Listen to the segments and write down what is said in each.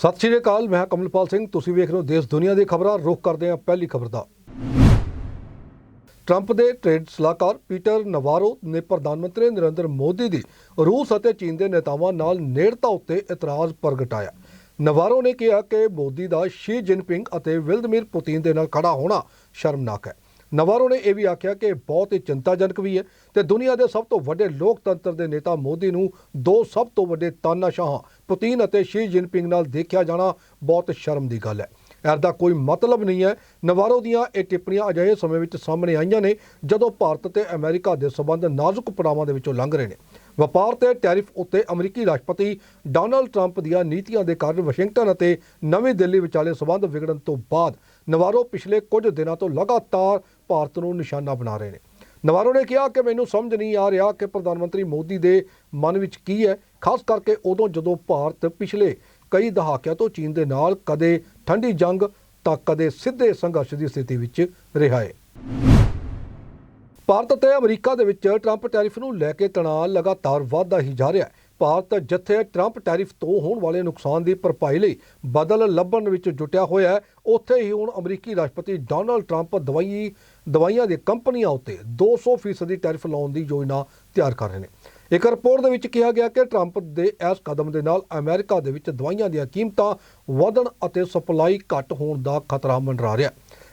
ਸਤਿ ਸ਼੍ਰੀ ਅਕਾਲ, ਮੈਂ ਕਮਲਪਾਲ ਸਿੰਘ। ਤੁਸੀਂ ਵੇਖ ਰਹੇ ਹੋ ਦੇਸ਼ ਦੁਨੀਆ ਦੀ ਖਬਰਾਂ। ਰੁਖ ਕਰਦੇ ਹਾਂ ਪਹਿਲੀ ਖਬਰ ਦਾ। ਟਰੰਪ ਦੇ ਟ੍ਰੇਡ ਸਲਾਹਕਾਰ ਪੀਟਰ ਨਵਾਰੋ ਨੇ ਪ੍ਰਧਾਨ ਮੰਤਰੀ ਨਰਿੰਦਰ ਮੋਦੀ ਦੀ ਰੂਸ ਅਤੇ ਚੀਨ ਦੇ ਨੇਤਾਵਾਂ ਨਾਲ ਨੇੜਤਾ ਉੱਤੇ ਇਤਰਾਜ਼ ਪ੍ਰਗਟਾਇਆ। ਨਵਾਰੋ ਨੇ ਕਿਹਾ ਕਿ ਮੋਦੀ ਦਾ ਸ਼ੀ ਜਿਨਪਿੰਗ ਅਤੇ ਵਿਲਦਮੀਰ ਪੁਤਿਨ ਦੇ ਨਾਲ ਖੜਾ ਹੋਣਾ ਸ਼ਰਮਨਾਕ ਹੈ। ਨਵਾਰੋ ਨੇ ਇਹ ਵੀ ਆਖਿਆ ਕਿ ਇਹ ਬਹੁਤ ਹੀ ਚਿੰਤਾਜਨਕ ਵੀ ਹੈ ਤੇ ਦੁਨੀਆ ਦੇ ਸਭ ਤੋਂ ਵੱਡੇ ਲੋਕਤੰਤਰ ਦੇ ਨੇਤਾ ਮੋਦੀ ਨੂੰ ਦੋ ਸਭ ਤੋਂ ਵੱਡੇ ਤਾਨਾਸ਼ਾਹਾਂ ਪੁਤਿਨ ਅਤੇ ਸ਼ੀ ਜਿਨਪਿੰਗ ਨਾਲ ਦੇਖਿਆ ਜਾਣਾ ਬਹੁਤ ਸ਼ਰਮ ਦੀ ਗੱਲ ਹੈ। ਇਸ ਦਾ ਕੋਈ ਮਤਲਬ ਨਹੀਂ ਹੈ। ਨਵਾਰੋ ਦੀਆਂ ਇਹ ਟਿੱਪਣੀਆਂ ਅਜਿਹੇ ਸਮੇਂ ਵਿੱਚ ਸਾਹਮਣੇ ਆਈਆਂ ਨੇ ਜਦੋਂ ਭਾਰਤ ਤੇ ਅਮਰੀਕਾ ਦੇ ਸਬੰਧ ਨਾਜ਼ੁਕ ਪੜਾਵਾਂ ਦੇ ਵਿੱਚੋਂ ਲੰਘ ਰਹੇ ਨੇ। ਵਪਾਰ ਤੇ ਟੈਰਿਫ ਉੱਤੇ ਅਮਰੀਕੀ ਰਾਸ਼ਟਰਪਤੀ ਡੋਨਲਡ ਟਰੰਪ ਦੀਆਂ ਨੀਤੀਆਂ ਦੇ ਕਾਰਨ ਵਾਸ਼ਿੰਗਟਨ ਅਤੇ ਨਵੀਂ ਦਿੱਲੀ ਵਿਚਾਲੇ ਸਬੰਧ ਵਿਗੜਨ ਤੋਂ ਬਾਅਦ ਨਵਾਰੋ ਪਿਛਲੇ ਕੁਝ ਦਿਨਾਂ ਤੋਂ ਲਗਾਤਾਰ ਭਾਰਤ ਨੂੰ ਨਿਸ਼ਾਨਾ ਬਣਾ ਰਹੇ ਨੇ। ਨਵਾਰੋ ਨੇ ਕਿਹਾ ਕਿ ਮੈਨੂੰ ਸਮਝ ਨਹੀਂ ਆ ਰਿਹਾ ਕਿ ਪ੍ਰਧਾਨ ਮੰਤਰੀ ਮੋਦੀ ਦੇ ਮਨ ਵਿੱਚ ਕੀ ਹੈ। ਖਾਸ ਕਰਕੇ ਉਦੋਂ ਜਦੋਂ ਭਾਰਤ ਪਿਛਲੇ ਕਈ ਦਹਾਕਿਆਂ ਤੋਂ ਚੀਨ ਦੇ ਨਾਲ ਕਦੇ ਠੰਡੀ ਜੰਗ ਤਾਂ ਕਦੇ ਸਿੱਧੇ ਸੰਘਰਸ਼ ਦੀ ਸਥਿਤੀ ਵਿੱਚ ਰਿਹਾ ਹੈ। ਭਾਰਤ ਅਤੇ ਅਮਰੀਕਾ ਦੇ ਵਿੱਚ ਟਰੰਪ ਟੈਰਿਫ ਨੂੰ ਲੈ ਕੇ ਤਣਾਅ ਲਗਾਤਾਰ ਵਧਦਾ ਹੀ ਜਾ ਰਿਹਾ ਹੈ। ਭਾਰਤ ਜਿੱਥੇ ਟਰੰਪ ਟੈਰਿਫ ਤੋਂ ਹੋਣ ਵਾਲੇ ਨੁਕਸਾਨ ਦੀ ਭਰਪਾਈ ਲਈ ਬਦਲ ਲੱਭਣ ਵਿੱਚ ਜੁਟਿਆ ਹੋਇਆ ਹੈ, ਉੱਥੇ ਹੀ ਹੁਣ ਅਮਰੀਕੀ ਰਾਸ਼ਟਰਪਤੀ ਡੋਨਲਡ ਟਰੰਪ ਦਵਾਈ ਦਵਾਈਆਂ ਦੇ ਕੰਪਨੀਆਂ ਉੱਤੇ 200% ਦੀ ਟੈਰਿਫ ਲਾਉਣ ਦੀ ਯੋਜਨਾ ਤਿਆਰ ਕਰ ਰਹੇ ਨੇ। ਇੱਕ ਰਿਪੋਰਟ ਦੇ ਵਿੱਚ ਕਿਹਾ ਗਿਆ ਕਿ ਟਰੰਪ ਦੇ ਇਸ ਕਦਮ ਦੇ ਨਾਲ ਅਮਰੀਕਾ ਦੇ ਵਿੱਚ ਦਵਾਈਆਂ ਦੀਆਂ ਕੀਮਤਾਂ ਵਧਣ ਅਤੇ ਸਪਲਾਈ ਘੱਟ ਹੋਣ ਦਾ ਖਤਰਾ ਮੰਡਰਾ ਰਿਹਾ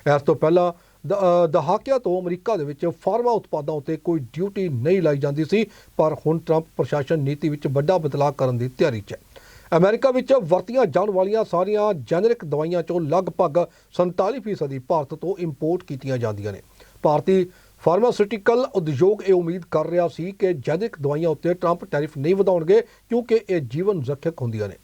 ਹੈ। ਇਸ ਤੋਂ ਪਹਿਲਾਂ ਦ- ਦਹਾਕਿਆਂ ਤੋਂ ਅਮਰੀਕਾ ਦੇ ਵਿੱਚ ਫਾਰਮਾ ਉਤਪਾਦਾਂ ਉੱਤੇ ਕੋਈ ਡਿਊਟੀ ਨਹੀਂ ਲਾਈ ਜਾਂਦੀ ਸੀ, ਪਰ ਹੁਣ ਟਰੰਪ ਪ੍ਰਸ਼ਾਸਨ ਨੀਤੀ ਵਿੱਚ ਵੱਡਾ ਬਦਲਾਅ ਕਰਨ ਦੀ ਤਿਆਰੀ 'ਚ ਹੈ। ਅਮਰੀਕਾ ਵਿੱਚ ਵਰਤੀਆਂ ਜਾਣ ਵਾਲੀਆਂ ਸਾਰੀਆਂ ਜੈਨਰਿਕ ਦਵਾਈਆਂ ਚੋਂ ਲਗਭਗ 47% ਭਾਰਤ ਤੋਂ ਇੰਪੋਰਟ ਕੀਤੀਆਂ ਜਾਂਦੀਆਂ ਨੇ। ਭਾਰਤੀ ਫਾਰਮਾਸਿਊਟੀਕਲ ਉਦਯੋਗ ਇਹ ਉਮੀਦ ਕਰ ਰਿਹਾ ਸੀ ਕਿ ਜੈਨਰਿਕ ਦਵਾਈਆਂ ਉੱਤੇ ਟਰੰਪ ਟੈਰਿਫ ਨਹੀਂ ਵਧਾਉਣਗੇ, ਕਿਉਂਕਿ ਇਹ ਜੀਵਨ ਰੱਖਿਅਕ ਹੁੰਦੀਆਂ ਨੇ।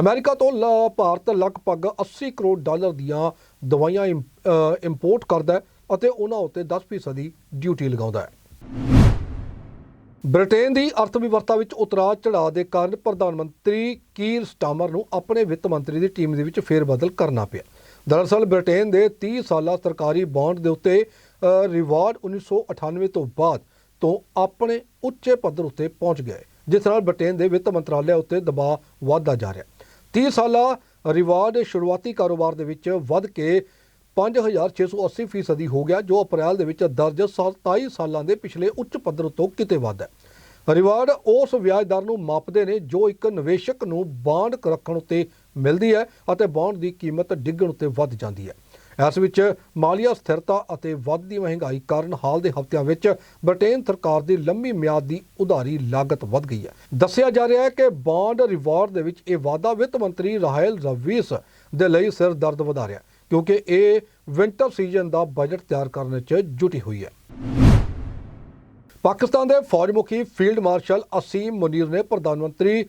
ਅਮਰੀਕਾ ਤੋਂ ਲ- ਭਾਰਤ ਲਗਭਗ 80 ਕਰੋੜ ਡਾਲਰ ਦੀਆਂ ਦਵਾਈਆਂ ਇੰਪ- ਇੰਪੋਰਟ ਕਰਦਾ ਹੈ ਅਤੇ ਉਹਨਾਂ ਉੱਤੇ 10% ਦੀ ਡਿਊਟੀ ਲਗਾਉਂਦਾ ਹੈ। ਬ੍ਰਿਟੇਨ ਦੀ ਅਰਥ ਵਿਵਸਥਾ ਵਿੱਚ ਉਤਰਾਅ ਚੜਾਅ ਦੇ ਕਾਰਨ ਪ੍ਰਧਾਨ ਮੰਤਰੀ ਕੀਰ ਸਟਾਮਰ ਨੂੰ ਆਪਣੇ ਵਿੱਤ ਮੰਤਰੀ ਦੀ ਟੀਮ ਦੇ ਵਿੱਚ ਫੇਰਬਦਲ ਕਰਨਾ ਪਿਆ। ਦਰਅਸਲ ਬ੍ਰਿਟੇਨ ਦੇ 30 ਸਾਲਾ ਸਰਕਾਰੀ ਬੌਂਡ ਦੇ ਉੱਤੇ ਰਿਵਾਰਡ 1998 ਤੋਂ ਬਾਅਦ ਤੋਂ ਆਪਣੇ ਉੱਚੇ ਪੱਧਰ ਉੱਤੇ ਪਹੁੰਚ ਗਏ, ਜਿਸ ਨਾਲ ਬ੍ਰਿਟੇਨ ਦੇ ਵਿੱਤ ਮੰਤਰਾਲੇ ਉੱਤੇ ਦਬਾਅ ਵਧਦਾ ਜਾ ਰਿਹਾ। 30 ਸਾਲਾ ਰਿਵਾਰਡ ਸ਼ੁਰੂਆਤੀ ਕਾਰੋਬਾਰ ਦੇ ਵਿੱਚ ਵੱਧ ਕੇ 5680 ਫੀਸਦੀ ਹੋ ਗਿਆ, ਜੋ ਅਪ੍ਰੈਲ ਦੇ ਵਿੱਚ ਦਰਜ 27 ਸਾਲਾਂ ਦੇ ਪਿਛਲੇ ਉੱਚ ਪੱਧਰ ਤੋਂ ਕਿਤੇ ਵੱਧ ਹੈ। ਰਿਵਾਰਡ ਉਸ ਵਿਆਜ ਦਰ ਨੂੰ ਮਾਪਦੇ ਨੇ, ਜੋ ਇੱਕ ਨਿਵੇਸ਼ਕ ਨੂੰ ਬਾਂਡ ਰੱਖਣ ਉੱਤੇ ਮਿਲਦੀ ਹੈ ਅਤੇ ਬਾਂਡ ਦੀ ਕੀਮਤ ਡਿੱਗਣ ਉੱਤੇ ਵੱਧ ਜਾਂਦੀ ਹੈ। ਇਸ ਵਿੱਚ ਮਾਲੀਆ ਸਥਿਰਤਾ ਅਤੇ ਵੱਧਦੀ ਮਹਿੰਗਾਈ ਕਾਰਨ ਹਾਲ ਦੇ ਹਫ਼ਤਿਆਂ ਵਿੱਚ ਬ੍ਰਿਟੇਨ ਸਰਕਾਰ ਦੀ ਲੰਮੀ ਮਿਆਦ ਦੀ ਉਧਾਰੀ ਲਾਗਤ ਵੱਧ ਗਈ ਹੈ। ਦੱਸਿਆ ਜਾ ਰਿਹਾ ਹੈ ਕਿ ਬਾਂਡ ਰਿਵਾਰਡ ਦੇ ਵਿੱਚ ਇਹ ਵਾਧਾ ਵਿੱਤ ਮੰਤਰੀ ਰਾਹੇਲ ਰਵੀਸ ਦੇ ਲਈ ਸਿਰ ਦਰਦ ਵਧਾ ਰਿਹਾ ਕਿਉਂਕਿ ਇਹ ਵਿੰਟਰ ਸੀਜ਼ਨ ਦਾ ਬਜਟ ਤਿਆਰ ਕਰਨ 'ਚ ਜੁਟੀ ਹੋਈ ਹੈ। ਪਾਕਿਸਤਾਨ ਦੇ ਫੌਜ ਮੁਖੀ ਫੀਲਡ ਮਾਰਸ਼ਲ ਅਸੀਮ ਮੁਨੀਰ ਨੇ ਪ੍ਰਧਾਨ ਮੰਤਰੀ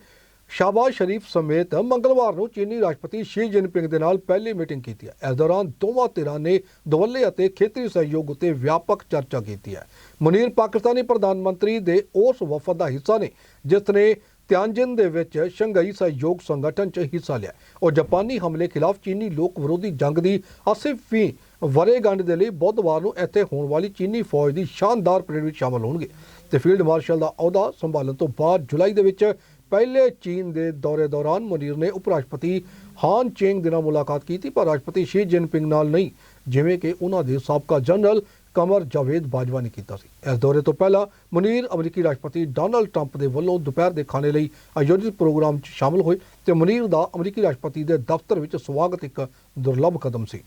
ਸ਼ਾਬਾਜ਼ ਸ਼ਰੀਫ ਸਮੇਤ ਮੰਗਲਵਾਰ ਨੂੰ ਚੀਨੀ ਰਾਸ਼ਟਰਪਤੀ ਸ਼ੀ ਜਿਨਪਿੰਗ ਦੇ ਨਾਲ ਪਹਿਲੀ ਮੀਟਿੰਗ ਕੀਤੀ ਹੈ। ਇਸ ਦੌਰਾਨ ਦੋਵਾਂ ਧਿਰਾਂ ਨੇ ਦਵੱਲੇ ਅਤੇ ਖੇਤਰੀ ਸਹਿਯੋਗ ਉੱਤੇ ਵਿਆਪਕ ਚਰਚਾ ਕੀਤੀ ਹੈ। ਮੁਨੀਰ ਪਾਕਿਸਤਾਨੀ ਪ੍ਰਧਾਨ ਮੰਤਰੀ ਦੇ ਉਸ ਵਫਦ ਦਾ ਹਿੱਸਾ ਨੇ, ਜਿਸ ਨੇ ਤਿਆਨਜਿਨ ਦੇ ਵਿੱਚ ਸ਼ੰਘਾਈ ਸਹਿਯੋਗ ਸੰਗਠਨ 'ਚ ਹਿੱਸਾ ਲਿਆ। ਉਹ ਜਾਪਾਨੀ ਹਮਲੇ ਖਿਲਾਫ ਚੀਨੀ ਲੋਕ ਵਿਰੋਧੀ ਜੰਗ ਦੀ 80ਵੀਂ ਵਰ੍ਹੇਗੰਢ ਦੇ ਲਈ ਬੁੱਧਵਾਰ ਨੂੰ ਇੱਥੇ ਹੋਣ ਵਾਲੀ ਚੀਨੀ ਫੌਜ ਦੀ ਸ਼ਾਨਦਾਰ ਪਰੇਡ ਵਿੱਚ ਸ਼ਾਮਲ ਹੋਣਗੇ। ਤੇ ਫੀਲਡ ਮਾਰਸ਼ਲ ਦਾ ਅਹੁਦਾ ਸੰਭਾਲਣ ਤੋਂ ਬਾਅਦ ਜੁਲਾਈ ਦੇ ਵਿੱਚ ਪਹਿਲੇ ਚੀਨ ਦੇ ਦੌਰੇ ਦੌਰਾਨ ਮੁਨੀਰ ਨੇ ਉਪ ਰਾਸ਼ਟਰਪਤੀ ਹਾਨ ਚੇਂਗ ਦੇ ਨਾਲ ਮੁਲਾਕਾਤ ਕੀਤੀ, ਪਰ ਰਾਸ਼ਟਰਪਤੀ ਸ਼ੀ ਜਿਨਪਿੰਗ ਨਾਲ ਨਹੀਂ, ਜਿਵੇਂ ਕਿ ਉਹਨਾਂ ਦੇ ਸਾਬਕਾ ਜਨਰਲ ਕਮਰ ਜਾਵੇਦ ਬਾਜਵਾ ਨੇ ਕੀਤਾ ਸੀ। ਇਸ ਦੌਰੇ ਤੋਂ ਪਹਿਲਾਂ ਮੁਨੀਰ ਅਮਰੀਕੀ ਰਾਸ਼ਟਰਪਤੀ ਡੋਨਲਡ ਟਰੰਪ ਦੇ ਵੱਲੋਂ ਦੁਪਹਿਰ ਦੇ ਖਾਣੇ ਲਈ ਆਯੋਜਿਤ ਪ੍ਰੋਗਰਾਮ 'ਚ ਸ਼ਾਮਲ ਹੋਏ ਤੇ ਮੁਨੀਰ ਦਾ ਅਮਰੀਕੀ ਰਾਸ਼ਟਰਪਤੀ ਦੇ ਦਫ਼ਤਰ ਵਿੱਚ ਸਵਾਗਤ ਇੱਕ ਦੁਰਲੱਭ ਕਦਮ ਸੀ।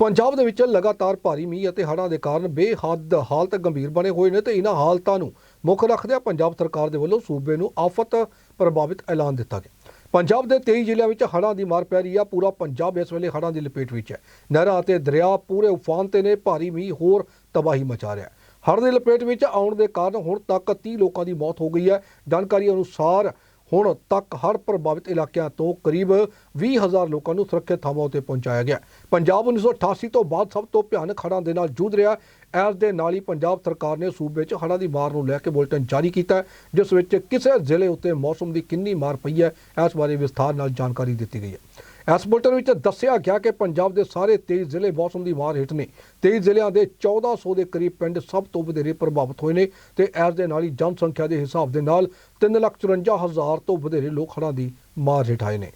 ਪੰਜਾਬ ਦੇ ਵਿੱਚ ਲਗਾਤਾਰ ਭਾਰੀ ਮੀਂਹ ਅਤੇ ਹੜ੍ਹਾਂ ਦੇ ਕਾਰਨ ਬੇਹੱਦ ਹਾਲਤ ਗੰਭੀਰ ਬਣੇ ਹੋਏ ਨੇ ਤੇ ਇਹਨਾਂ ਹਾਲਤਾਂ ਨੂੰ ਮੁੱਖ ਰੱਖਦਿਆਂ ਪੰਜਾਬ ਸਰਕਾਰ ਦੇ ਵੱਲੋਂ ਸੂਬੇ ਨੂੰ ਆਫਤ ਪ੍ਰਭਾਵਿਤ ਐਲਾਨ ਦਿੱਤਾ ਗਿਆ। ਪੰਜਾਬ ਦੇ 23 ਜ਼ਿਲ੍ਹਿਆਂ ਵਿੱਚ ਹੜ੍ਹਾਂ ਦੀ ਮਾਰ ਪੈ ਰਹੀ ਆ। ਪੂਰਾ ਪੰਜਾਬ ਇਸ ਵੇਲੇ ਹੜ੍ਹਾਂ ਦੀ ਲਪੇਟ ਵਿੱਚ ਹੈ। ਨਹਿਰਾਂ ਅਤੇ ਦਰਿਆ ਪੂਰੇ ਉਫਾਨ ਤੇ ਨੇ। ਭਾਰੀ ਮੀਂਹ, ਹੋਰ ਤਬਾਹੀ ਮਚਾ ਰਿਹਾ ਹੈ। ਹੜ੍ਹ ਦੀ ਲਪੇਟ ਵਿੱਚ ਆਉਣ ਦੇ ਕਾਰਨ ਹੁਣ ਤੱਕ 30 ਲੋਕਾਂ ਦੀ ਮੌਤ ਹੋ ਗਈ ਹੈ। ਜਾਣਕਾਰੀ ਅਨੁਸਾਰ ਹੁਣ ਤੱਕ ਹੜ੍ਹ ਪ੍ਰਭਾਵਿਤ ਇਲਾਕਿਆਂ ਤੋਂ ਕਰੀਬ 20000 ਲੋਕਾਂ ਨੂੰ ਸੁਰੱਖਿਅਤ ਥਾਵਾਂ ਉੱਤੇ ਪਹੁੰਚਾਇਆ ਗਿਆ। ਪੰਜਾਬ 1988 ਤੋਂ ਬਾਅਦ ਸਭ ਤੋਂ ਭਿਆਨਕ ਹੜ੍ਹਾਂ ਦੇ ਨਾਲ ਜੂਝ ਰਿਹਾ ਹੈ। ਇਸ ਦੇ ਨਾਲ ਹੀ ਪੰਜਾਬ ਸਰਕਾਰ ਨੇ ਸੂਬੇ 'ਚ ਹੜ੍ਹਾਂ ਦੀ ਮਾਰ ਨੂੰ ਲੈ ਕੇ ਬੁਲੇਟਿਨ ਜਾਰੀ ਕੀਤਾ ਜਿਸ ਵਿੱਚ ਕਿਸੇ ਜ਼ਿਲ੍ਹੇ ਉੱਤੇ ਮੌਸਮ ਦੀ ਕਿੰਨੀ ਮਾਰ ਪਈ ਹੈ ਇਸ ਬਾਰੇ ਵਿਸਥਾਰ ਨਾਲ ਜਾਣਕਾਰੀ ਦਿੱਤੀ ਗਈ ਹੈ ਇਸ ਬੁਲਟਨ ਵਿੱਚ ਦੱਸਿਆ ਗਿਆ ਕਿ ਪੰਜਾਬ ਦੇ ਸਾਰੇ 23 ਜ਼ਿਲ੍ਹੇ ਮੌਸਮ ਦੀ ਮਾਰ ਹੇਠ ਨੇ 23 ਜ਼ਿਲ੍ਹਿਆਂ ਦੇ 1400 ਦੇ ਕਰੀਬ ਪਿੰਡ ਸਭ ਤੋਂ ਵਧੇਰੇ ਪ੍ਰਭਾਵਿਤ ਹੋਏ ਨੇ ਤੇ ਇਸ ਦੇ ਨਾਲ ਹੀ ਜਨਸੰਖਿਆ ਦੇ ਹਿਸਾਬ ਦੇ ਨਾਲ 344000 ਤੋਂ ਵਧੇਰੇ ਲੋਕ ਹੜ੍ਹਾਂ ਦੀ ਮਾਰ ਹੇਠ ਆਏ ਨੇ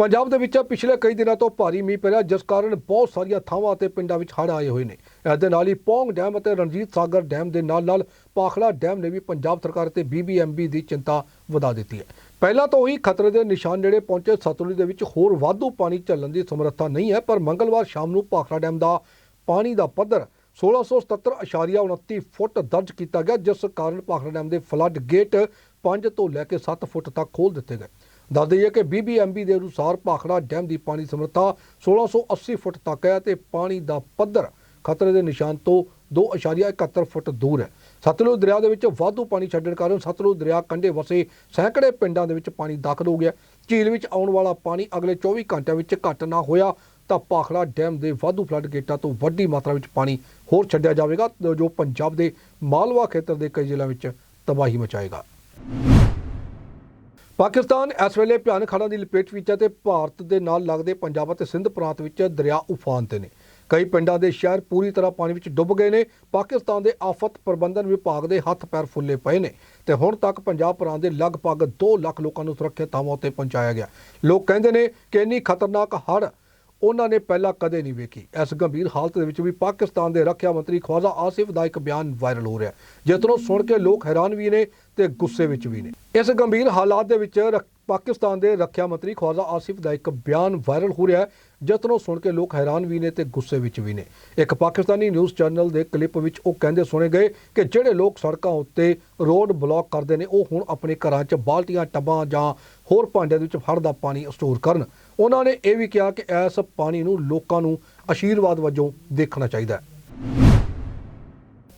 ਪੰਜਾਬ ਦੇ ਵਿੱਚ ਪਿਛਲੇ ਕਈ ਦਿਨਾਂ ਤੋਂ ਭਾਰੀ ਮੀਂਹ ਪੈ ਰਿਹਾ, ਜਿਸ ਕਾਰਨ ਬਹੁਤ ਸਾਰੀਆਂ ਥਾਵਾਂ ਅਤੇ ਪਿੰਡਾਂ ਵਿੱਚ ਹੜ੍ਹ ਆਏ ਹੋਏ ਨੇ। ਇਸ ਦੇ ਨਾਲ ਹੀ ਪੌਂਗ ਡੈਮ ਅਤੇ ਰਣਜੀਤ ਸਾਗਰ ਡੈਮ ਦੇ ਨਾਲ ਨਾਲ ਪਾਖੜਾ ਡੈਮ ਨੇ ਵੀ ਪੰਜਾਬ ਸਰਕਾਰ ਤੇ ਬੀਬੀਐਮਬੀ ਦੀ ਚਿੰਤਾ ਵਧਾ ਦਿੱਤੀ ਹੈ। ਪਹਿਲਾਂ ਤੋਂ ਹੀ ਖਤਰੇ ਦੇ ਨਿਸ਼ਾਨ ਨੇੜੇ ਪਹੁੰਚੇ ਸਤਲੁਜ ਦੇ ਵਿੱਚ ਹੋਰ ਵਾਧੂ ਪਾਣੀ ਚੱਲਣ ਦੀ ਸਮਰੱਥਾ ਨਹੀਂ ਹੈ, ਪਰ ਮੰਗਲਵਾਰ ਸ਼ਾਮ ਨੂੰ ਪਾਖੜਾ ਡੈਮ ਦਾ ਪਾਣੀ ਦਾ ਪੱਧਰ 1677.29 ਫੁੱਟ ਦਰਜ ਕੀਤਾ ਗਿਆ, ਜਿਸ ਕਾਰਨ ਪਾਖੜਾ ਡੈਮ ਦੇ ਫਲੱਡ ਗੇਟ 5 ਤੋਂ ਲੈ ਕੇ 7 ਫੁੱਟ ਤੱਕ ਖੋਲ ਦਿੱਤੇ ਗਏ। ਦੱਸ ਦਈਏ ਕਿ ਬੀਬੀਐਮਬੀ ਦੇ ਅਨੁਸਾਰ ਭਾਖੜਾ ਡੈਮ ਦੀ ਪਾਣੀ ਸਮਰੱਥਾ 1680 ਫੁੱਟ ਤੱਕ ਹੈ ਤੇ ਪਾਣੀ ਦਾ ਪੱਧਰ ਖਤਰੇ ਦੇ ਨਿਸ਼ਾਨ ਤੋਂ 2.71 ਫੁੱਟ ਦੂਰ ਹੈ। ਸਤਲੁਜ ਦਰਿਆ ਦੇ ਵਿੱਚ ਵਾਧੂ ਪਾਣੀ ਛੱਡਣ ਕਾਰਨ ਸਤਲੁਜ ਦਰਿਆ ਕੰਢੇ ਵਸੇ ਸੈਂਕੜੇ ਪਿੰਡਾਂ ਦੇ ਵਿੱਚ ਪਾਣੀ ਦਾਖਲ ਹੋ ਗਿਆ। ਝੀਲ ਵਿੱਚ ਆਉਣ ਵਾਲਾ ਪਾਣੀ ਅਗਲੇ 24 ਘੰਟਿਆਂ ਵਿੱਚ ਘੱਟ ਨਾ ਹੋਇਆ ਤਾਂ ਪਾਖੜਾ ਡੈਮ ਦੇ ਵਾਧੂ ਫਲੱਡ ਗੇਟਾਂ ਤੋਂ ਵੱਡੀ ਮਾਤਰਾ ਵਿੱਚ ਪਾਣੀ ਹੋਰ ਛੱਡਿਆ ਜਾਵੇਗਾ, ਜੋ ਪੰਜਾਬ ਦੇ ਮਾਲਵਾ ਖੇਤਰ ਦੇ ਕਈ ਜ਼ਿਲ੍ਹਿਆਂ ਵਿੱਚ ਤਬਾਹੀ ਮਚਾਏਗਾ। ਪਾਕਿਸਤਾਨ, ਇਸ ਵੇਲੇ ਭਿਆਨਕ ਹੜ੍ਹਾਂ ਦੀ ਲਪੇਟ ਵਿੱਚ ਹੈ ਤੇ ਭਾਰਤ ਦੇ ਨਾਲ ਲੱਗਦੇ ਪੰਜਾਬ ਅਤੇ ਸਿੰਧ ਪ੍ਰਾਂਤ ਵਿੱਚ ਦਰਿਆ ਉਫਾਨ ਤੇ ਨੇ। ਕਈ ਪਿੰਡਾਂ ਦੇ ਸ਼ਹਿਰ ਪੂਰੀ ਤਰ੍ਹਾਂ ਪਾਣੀ ਵਿੱਚ ਡੁੱਬ ਗਏ ਨੇ। ਪਾਕਿਸਤਾਨ ਦੇ ਆਫਤ ਪ੍ਰਬੰਧਨ ਵਿਭਾਗ ਦੇ ਹੱਥ ਪੈਰ ਫੁੱਲੇ ਪਏ ਨੇ ਤੇ ਹੁਣ ਤੱਕ ਪੰਜਾਬ ਪ੍ਰਾਂਤ ਦੇ ਲਗਭਗ 2 ਲੱਖ ਲੋਕਾਂ ਨੂੰ ਸੁਰੱਖਿਅਤ ਥਾਵਾਂ ਉੱਤੇ ਪਹੁੰਚਾਇਆ ਗਿਆ। ਲੋਕ ਕਹਿੰਦੇ ਨੇ ਕਿ ਇੰਨੀ ਖਤਰਨਾਕ ਹੜ੍ਹ ਉਹਨਾਂ ਨੇ ਪਹਿਲਾਂ ਕਦੇ ਨਹੀਂ ਵੇਖੀ। ਇਸ ਗੰਭੀਰ ਹਾਲਤ ਦੇ ਵਿੱਚ ਵੀ ਪਾਕਿਸਤਾਨ ਦੇ ਰੱਖਿਆ ਮੰਤਰੀ ਖਵਾਜਾ ਆਸਿਫ ਦਾ ਇੱਕ ਬਿਆਨ ਵਾਇਰਲ ਹੋ ਰਿਹਾ ਜਿਸ ਨੂੰ ਸੁਣ ਕੇ ਲੋਕ ਹੈਰਾਨ ਵੀ ਨੇ ਤੇ ਗੁੱਸੇ ਵਿੱਚ ਵੀ ਨੇ। ਇਸ ਗੰਭੀਰ ਹਾਲਾਤ ਦੇ ਵਿੱਚ ਰ- ਪਾਕਿਸਤਾਨ ਦੇ ਰੱਖਿਆ ਮੰਤਰੀ ਖਵਾਜਾ ਆਸਿਫ ਦਾ ਇੱਕ ਬਿਆਨ ਵਾਇਰਲ ਹੋ ਰਿਹਾ ਹੈ, ਜਿਸ ਨੂੰ ਸੁਣ ਕੇ ਲੋਕ ਹੈਰਾਨ ਵੀ ਨੇ ਤੇ ਗੁੱਸੇ ਵਿੱਚ ਵੀ ਨੇ। ਇੱਕ ਪਾਕਿਸਤਾਨੀ ਨਿਊਜ਼ ਚੈਨਲ ਦੇ ਕਲਿੱਪ ਵਿੱਚ ਉਹ ਕਹਿੰਦੇ ਸੁਣੇ ਗਏ ਕਿ ਜਿਹੜੇ ਲੋਕ ਸੜਕਾਂ ਉੱਤੇ ਰੋਡ ਬਲੌਕ ਕਰਦੇ ਨੇ, ਉਹ ਹੁਣ ਆਪਣੇ ਘਰਾਂ 'ਚ ਬਾਲਟੀਆਂ, ਟੱਬਾਂ ਜਾਂ ਹੋਰ ਭਾਂਡਿਆਂ ਦੇ ਵਿੱਚ ਫੜ ਦਾ ਪਾਣੀ ਸਟੋਰ ਕਰਨ। ਉਹਨਾਂ ਨੇ ਇਹ ਵੀ ਕਿਹਾ ਕਿ ਇਸ ਪਾਣੀ ਨੂੰ ਲੋਕਾਂ ਨੂੰ ਆਸ਼ੀਰਵਾਦ ਵਜੋਂ ਦੇਖਣਾ ਚਾਹੀਦਾ ਹੈ।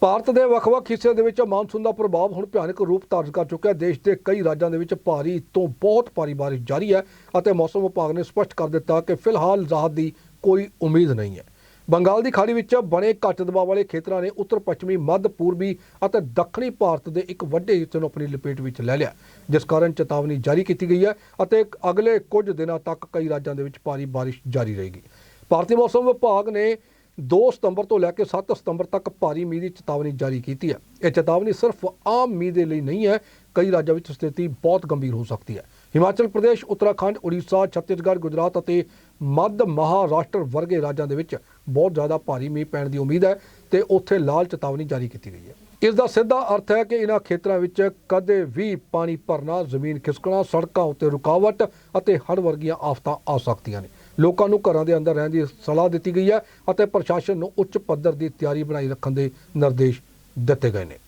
ਭਾਰਤ ਦੇ ਵੱਖ-ਵੱਖ ਹਿੱਸਿਆਂ ਦੇ ਵਿੱਚ ਮਾਨਸੂਨ ਦਾ ਪ੍ਰਭਾਵ ਹੁਣ ਭਿਆਨਕ ਰੂਪ ਧਾਰਨ ਕਰ ਚੁੱਕਿਆ ਹੈ। ਦੇਸ਼ ਦੇ ਕਈ ਰਾਜਾਂ ਦੇ ਵਿੱਚ ਭਾਰੀ ਤੋਂ ਬਹੁਤ ਭਾਰੀ ਬਾਰਿਸ਼ ਜਾਰੀ ਹੈ ਅਤੇ ਮੌਸਮ ਵਿਭਾਗ ਨੇ ਸਪਸ਼ਟ ਕਰ ਦਿੱਤਾ ਕਿ ਫਿਲਹਾਲ ਰਾਹਤ ਦੀ ਕੋਈ ਉਮੀਦ ਨਹੀਂ ਹੈ। ਬੰਗਾਲ ਦੀ ਖਾੜੀ ਵਿੱਚ ਬਣੇ ਘੱਟ ਦਬਾਅ ਵਾਲੇ ਖੇਤਰਾਂ ਨੇ ਉੱਤਰ, ਪੱਛਮੀ, ਮੱਧ, ਪੂਰਬੀ ਅਤੇ ਦੱਖਣੀ ਭਾਰਤ ਦੇ ਇੱਕ ਵੱਡੇ ਹਿੱਸੇ ਨੂੰ ਆਪਣੀ ਲਪੇਟ ਵਿੱਚ ਲੈ ਲਿਆ ਜਿਸ ਕਾਰਨ ਚੇਤਾਵਨੀ ਜਾਰੀ ਕੀਤੀ ਗਈ ਹੈ ਅਤੇ ਅਗਲੇ ਕੁਝ ਦਿਨਾਂ ਤੱਕ ਕਈ ਰਾਜਾਂ ਦੇ ਵਿੱਚ ਭਾਰੀ ਬਾਰਿਸ਼ ਜਾਰੀ ਰਹੇਗੀ। ਭਾਰਤੀ ਮੌਸਮ ਵਿਭਾਗ ਨੇ 2 ਸਤੰਬਰ ਤੋਂ ਲੈ ਕੇ 7 ਸਤੰਬਰ ਤੱਕ ਭਾਰੀ ਮੀਂਹ ਦੀ ਚੇਤਾਵਨੀ ਜਾਰੀ ਕੀਤੀ ਹੈ। ਇਹ ਚੇਤਾਵਨੀ ਸਿਰਫ ਆਮ ਮੀਂਹ ਦੇ ਲਈ ਨਹੀਂ ਹੈ, ਕਈ ਰਾਜਾਂ ਵਿੱਚ ਸਥਿਤੀ ਬਹੁਤ ਗੰਭੀਰ ਹੋ ਸਕਦੀ ਹੈ। ਹਿਮਾਚਲ ਪ੍ਰਦੇਸ਼, ਉੱਤਰਾਖੰਡ, ਉੜੀਸਾ, ਛੱਤੀਸਗੜ੍ਹ, ਗੁਜਰਾਤ ਅਤੇ ਮੱਧ ਮਹਾਰਾਸ਼ਟਰ ਵਰਗੇ ਰਾਜਾਂ ਦੇ ਵਿੱਚ ਬਹੁਤ ਜ਼ਿਆਦਾ ਭਾਰੀ ਮੀਂਹ ਪੈਣ ਦੀ ਉਮੀਦ ਹੈ ਤੇ ਉੱਥੇ ਲਾਲ ਚੇਤਾਵਨੀ ਜਾਰੀ ਕੀਤੀ ਗਈ ਹੈ। ਇਸ ਦਾ ਸਿੱਧਾ ਅਰਥ ਹੈ ਕਿ ਇਹਨਾਂ ਖੇਤਰਾਂ ਵਿੱਚ ਕਦੇ ਵੀ ਪਾਣੀ ਭਰਨਾ, ਜ਼ਮੀਨ ਖਿਸਕਣਾ, ਸੜਕਾਂ ਉੱਤੇ ਰੁਕਾਵਟ ਅਤੇ ਹੜ੍ਹ ਵਰਗੀਆਂ ਆਫਤਾਂ ਆ ਸਕਦੀਆਂ ਨੇ। ਲੋਕਾਂ ਨੂੰ ਘਰਾਂ ਦੇ ਅੰਦਰ ਰਹਿਣ ਦੀ ਸਲਾਹ ਦਿੱਤੀ ਗਈ ਹੈ ਅਤੇ ਪ੍ਰਸ਼ਾਸਨ ਨੂੰ ਉੱਚ ਪੱਧਰ ਦੀ ਤਿਆਰੀ ਬਣਾਈ ਰੱਖਣ ਦੇ ਨਿਰਦੇਸ਼ ਦਿੱਤੇ ਗਏ ਨੇ।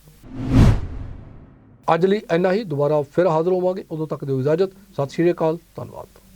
ਅੱਜ ਲਈ ਇੰਨਾ ਹੀ। ਦੁਬਾਰਾ ਫਿਰ ਹਾਜ਼ਰ ਹੋਵਾਂਗੇ। ਉਦੋਂ ਤੱਕ ਦਿਓ ਇਜਾਜ਼ਤ। ਸਤਿ ਸ਼੍ਰੀ ਅਕਾਲ। ਧੰਨਵਾਦ।